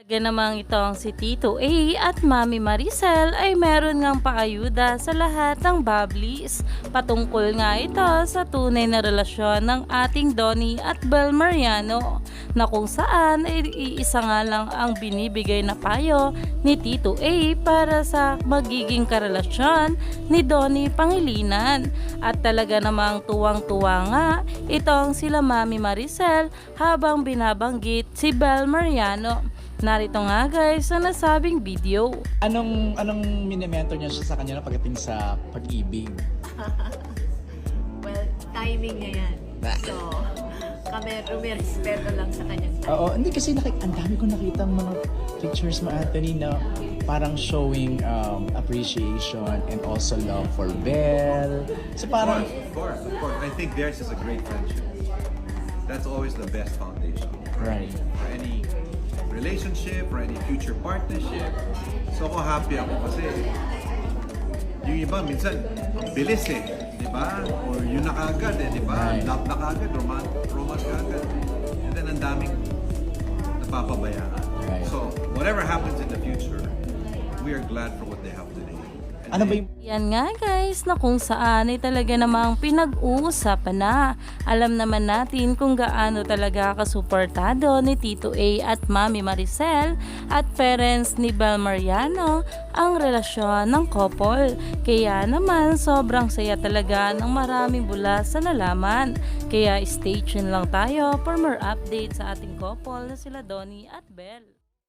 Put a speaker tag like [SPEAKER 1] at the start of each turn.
[SPEAKER 1] Talaga namang itong si Tito A at Mami Maricel ay meron ngang paayuda sa lahat ng Bablis. Patungkol nga ito sa tunay na relasyon ng ating Donnie at Bel Mariano na kung saan ay iisa nga lang ang binibigay na payo ni Tito A para sa magiging karelasyon ni Donnie Pangilinan. At talaga namang tuwang-tuwa nga itong sila Mami Maricel habang binabanggit si Bel Mariano. Narito nga guys sa nasabing video.
[SPEAKER 2] Anong anong minimentor niya siya sa kanya na pagdating sa pag-ibig?
[SPEAKER 3] Well, timing niya yan. So, kami rumirespeto lang sa kanyang timing.
[SPEAKER 2] Oo, hindi kasi nakik ang dami ko nakita mga pictures mo Anthony na parang showing um, appreciation and also love for Belle. So parang
[SPEAKER 4] Of course, of course. I think theirs is a great friendship. That's always the best foundation
[SPEAKER 2] right.
[SPEAKER 4] for any relationship or any future partnership. So ako happy ako kasi yung iba minsan ang bilis eh, di ba? Or yun na kaagad eh, di ba?
[SPEAKER 2] Right.
[SPEAKER 4] Love na kaagad, romance, romance kaagad. And then ang daming napapabayaan.
[SPEAKER 2] Right.
[SPEAKER 4] So whatever happens in the future, we are glad for what they have
[SPEAKER 2] Ano ba yung
[SPEAKER 1] Yan nga guys na kung saan ay talaga namang pinag-uusapan na. Alam naman natin kung gaano talaga kasuportado ni Tito A at Mami Maricel at parents ni Bel Mariano ang relasyon ng couple. Kaya naman sobrang saya talaga ng maraming bula sa nalaman. Kaya stay tuned lang tayo for more updates sa ating couple na sila Donnie at Bel.